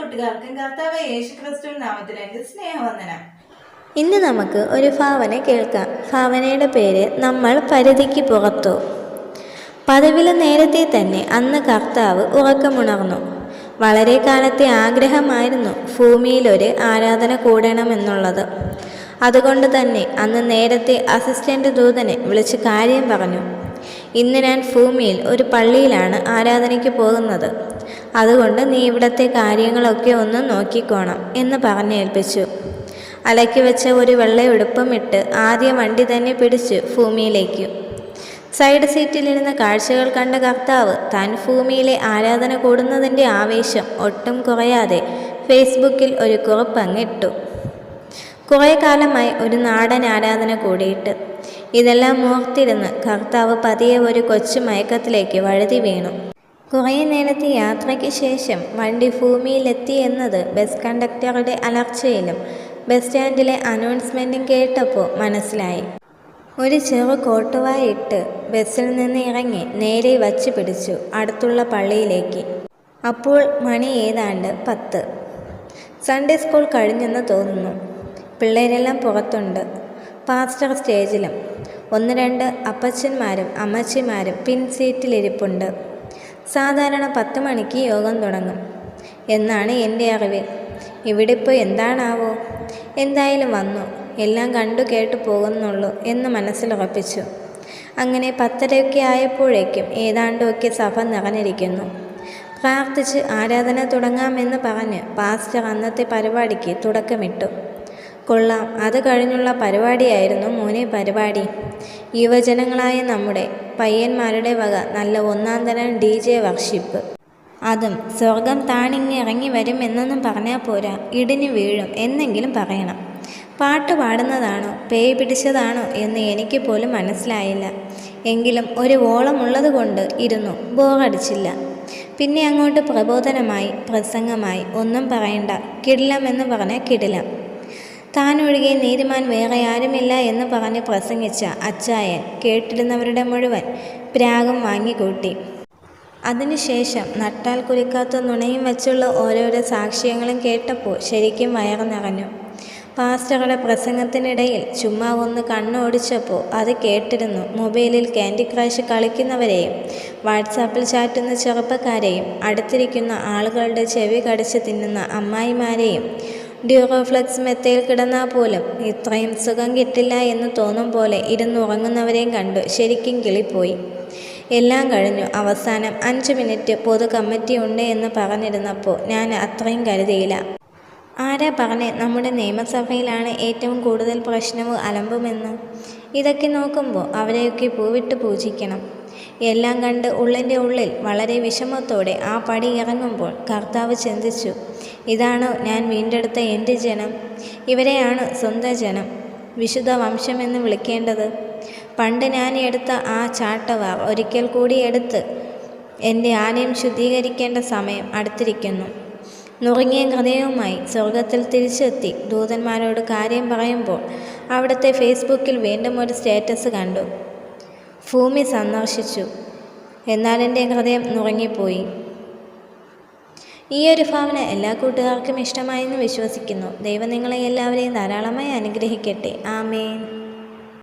കൂട്ടുകാർക്കും കർത്താവ് യേശു ക്രിസ്തു നാമത്തിൽ എന്റെ സ്നേഹവന്ദനം. ഇന്ന് നമുക്ക് ഒരു ഭാവന കേൾക്കാം. ഭാവനയുടെ പേര് നമ്മൾ പരിധിക്ക് പുറത്തു. പതിവിൽ നേരത്തെ തന്നെ അന്ന് കർത്താവ് ഉറക്കമുണർന്നു. വളരെ കാലത്തെ ആഗ്രഹമായിരുന്നു ഭൂമിയിലൊരു ആരാധന കൂടണമെന്നുള്ളത്. അതുകൊണ്ട് തന്നെ അന്ന് നേരത്തെ അസിസ്റ്റന്റ് ദൂതനെ വിളിച്ച് കാര്യം പറഞ്ഞു. ഇന്ന് ഞാൻ ഭൂമിയിൽ ഒരു പള്ളിയിലാണ് ആരാധനയ്ക്ക് പോകുന്നത്. അതുകൊണ്ട് നീ ഇവിടത്തെ കാര്യങ്ങളൊക്കെ ഒന്ന് നോക്കിക്കോണം എന്ന് പറഞ്ഞേൽപ്പിച്ചു. അലക്കി വെച്ച ഒരു വെള്ളയുടുപ്പും ഇട്ട് ആദ്യ വണ്ടി തന്നെ പിടിച്ച് ഭൂമിയിലേക്ക്. സൈഡ് സീറ്റിലിരുന്ന കാഴ്ചകൾ കണ്ട കർത്താവ് താൻ ഭൂമിയിലെ ആരാധന കൂടുന്നതിന്റെ ആവേശം ഒട്ടും കുറയാതെ ഫേസ്ബുക്കിൽ ഒരു കുറിപ്പ് അങ്ങിട്ടു കുറേ കാലമായി ഒരു നാടൻ ആരാധന കൂടിയിട്ട്. ഇതെല്ലാം ഓർത്തിരുന്ന് കർത്താവ് പതിയെ ഒരു കൊച്ചു മയക്കത്തിലേക്ക് വഴുതി വീണു. കുറേ നേരത്തെ യാത്രയ്ക്ക് ശേഷം വണ്ടി ഭൂമിയിലെത്തി എന്നത് ബസ് കണ്ടക്ടറുടെ അലർച്ചയിലും ബസ് സ്റ്റാൻഡിലെ അനൗൺസ്മെന്റും കേട്ടപ്പോൾ മനസ്സിലായി. ഒരു ചെറു കോട്ടുവായിട്ട് ബസ്സിൽ നിന്ന് ഇറങ്ങി നേരെ വച്ച് പിടിച്ചു അടുത്തുള്ള പള്ളിയിലേക്ക്. അപ്പോൾ മണി ഏതാണ്ട് പത്ത്. സൺഡേ സ്കൂൾ കഴിഞ്ഞെന്ന് തോന്നുന്നു. പിള്ളേരെല്ലാം പുറത്തുണ്ട്. പാസ്റ്റർ സ്റ്റേജിലും. ഒന്ന് രണ്ട് അപ്പച്ചന്മാരും അമ്മച്ചിമാരും പിൻ സീറ്റിലിരിപ്പുണ്ട് സാധാരണ പത്ത് മണിക്ക് യോഗം തുടങ്ങും. എന്നാണ് എന്റെ അറിവ്. ഇവിടെ ഇപ്പോൾ എന്താണാവോ? എന്തായാലും വന്നു. എല്ലാം കണ്ടു കേട്ടു പോകുന്നുള്ളൂ എന്ന് മനസ്സിലുറപ്പിച്ചു അങ്ങനെ പത്തരയൊക്കെ ആയപ്പോഴേക്കും ഏതാണ്ടൊക്കെ സഭ നിറഞ്ഞിരിക്കുന്നു. പ്രാർത്ഥിച്ച് ആരാധന തുടങ്ങാമെന്ന് പറഞ്ഞ് പാസ്റ്റർ അന്നത്തെ പരിപാടിക്ക് തുടക്കമിട്ടു. കൊള്ളാം. അത് കഴിഞ്ഞുള്ള പരിപാടിയായിരുന്നു മോനെ പരിപാടി. യുവജനങ്ങളായ നമ്മുടെ പയ്യന്മാരുടെ വക നല്ല ഒന്നാം തരം ഡി ജെ വർഷിപ്പ്. അതും സ്വർഗം താണിങ്ങി ഇറങ്ങി വരും എന്നൊന്നും പറഞ്ഞാൽ പോരാ. ഇടിഞ്ഞു വീഴും എന്നെങ്കിലും പറയണം. പാട്ട് പാടുന്നതാണോ? പേ പിടിച്ചതാണോ എന്ന് എനിക്ക് പോലും മനസ്സിലായില്ല. എങ്കിലും ഒരു ഓളമുള്ളത് കൊണ്ട് ഇരുന്നു. ബോറടിച്ചില്ല. പിന്നെ അങ്ങോട്ട് പ്രബോധനമായി പ്രസംഗമായി ഒന്നും പറയണ്ട. കിടിലം എന്ന് പറഞ്ഞാൽ കിടിലം. താനൊഴികെ നീതിമാൻ വേറെ ആരുമില്ല എന്ന് പറഞ്ഞ് പ്രസംഗിച്ച അച്ചായൻ കേട്ടിരുന്നവരുടെ മുഴുവൻ പ്രാഗം വാങ്ങിക്കൂട്ടി. അതിനുശേഷം നട്ടാൽ കുരുക്കാത്ത നുണയും വെച്ചുള്ള ഓരോരോ സാക്ഷ്യങ്ങളും കേട്ടപ്പോൾ ശരിക്കും വയറ് നിറഞ്ഞു പാസ്റ്ററുടെ പ്രസംഗത്തിനിടയിൽ ചുമ്മാ ഒന്ന് കണ്ണോടിച്ചപ്പോൾ അത് കേട്ടിരുന്നു മൊബൈലിൽ ക്യാൻഡി ക്രാഷ് കളിക്കുന്നവരെയും വാട്സാപ്പിൽ ചാറ്റുന്ന ചെറുപ്പക്കാരെയും അടുത്തിരിക്കുന്ന ആളുകളുടെ ചെവി കടിച്ച് തിന്നുന്ന അമ്മായിമാരെയും ഡ്യൂറോഫ്ലെക്സ് മെത്തയിൽ കിടന്നാൽ പോലും ഇത്രയും സുഖം കിട്ടില്ല എന്ന് തോന്നും പോലെ ഇരുന്നുറങ്ങുന്നവരെയും കണ്ടു ശരിക്കും കിളിപ്പോയി. എല്ലാം കഴിഞ്ഞു. അവസാനം അഞ്ച് മിനിറ്റ് പൊതു കമ്മിറ്റി ഉണ്ട് എന്ന് പറഞ്ഞിരുന്നപ്പോൾ ഞാൻ അത്രയും കരുതിയില്ല. ആരാ പറഞ്ഞേ നമ്മുടെ നിയമസഭയിലാണ് ഏറ്റവും കൂടുതൽ പ്രശ്നവും അലമ്പുമെന്ന്? ഇതൊക്കെ നോക്കുമ്പോൾ അവരെയൊക്കെ പൂവിട്ട് പൂജിക്കണം. എല്ലാം കണ്ട് ഉള്ളിന്റെ ഉള്ളിൽ വളരെ വിഷമത്തോടെ ആ പടി ഇറങ്ങുമ്പോൾ കർത്താവ് ചിന്തിച്ചു ഇതാണോ ഞാൻ വീണ്ടെടുത്ത എന്റെ ജനം? ഇവരെയാണ് സ്വന്തം ജനം. വിശുദ്ധ വംശമെന്ന് വിളിക്കേണ്ടത്? പണ്ട് ഞാൻ എടുത്ത ആ ചാട്ടവാർ ഒരിക്കൽ കൂടി എടുത്ത് എന്റെ ആലയം ശുദ്ധീകരിക്കേണ്ട സമയം അടുത്തിരിക്കുന്നു. നുറുങ്ങിയ ഹൃദയവുമായി സ്വർഗത്തിൽ തിരിച്ചെത്തി ദൂതന്മാരോട് കാര്യം പറയുമ്പോൾ അവിടുത്തെ ഫേസ്ബുക്കിൽ വീണ്ടും ഒരു സ്റ്റേറ്റസ് കണ്ടു. ഭൂമി സന്ദർശിച്ചു. എന്നാൽ എന്റെ ഹൃദയം നുറങ്ങിപ്പോയി. ഈ ഒരു ഭാവന എല്ലാ കൂട്ടുകാർക്കും ഇഷ്ടമായെന്ന് വിശ്വസിക്കുന്നു. ദൈവം നിങ്ങളെ എല്ലാവരെയും ധാരാളമായി അനുഗ്രഹിക്കട്ടെ. ആമേൻ.